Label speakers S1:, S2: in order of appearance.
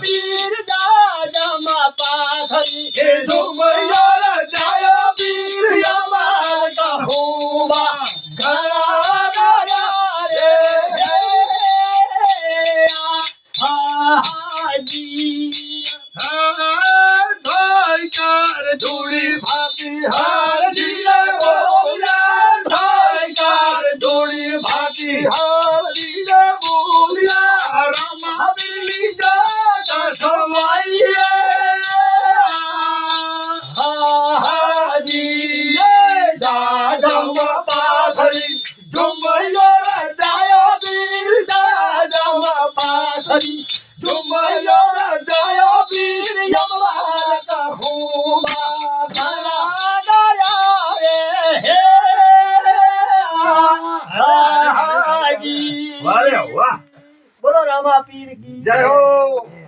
S1: পীর দাদা মা পাথরি
S2: হে ঝুমর জয় পীর আমার
S1: কহুবা। গড়া গড়া রে হাজি। સરી
S2: ઝુમયો રજાયો પીર યમવાલ કહુમા
S1: ધરા દયા રે હે. હાજી વારે
S2: વાહ.
S1: બોલો રામા પીર કી. જય
S2: હો.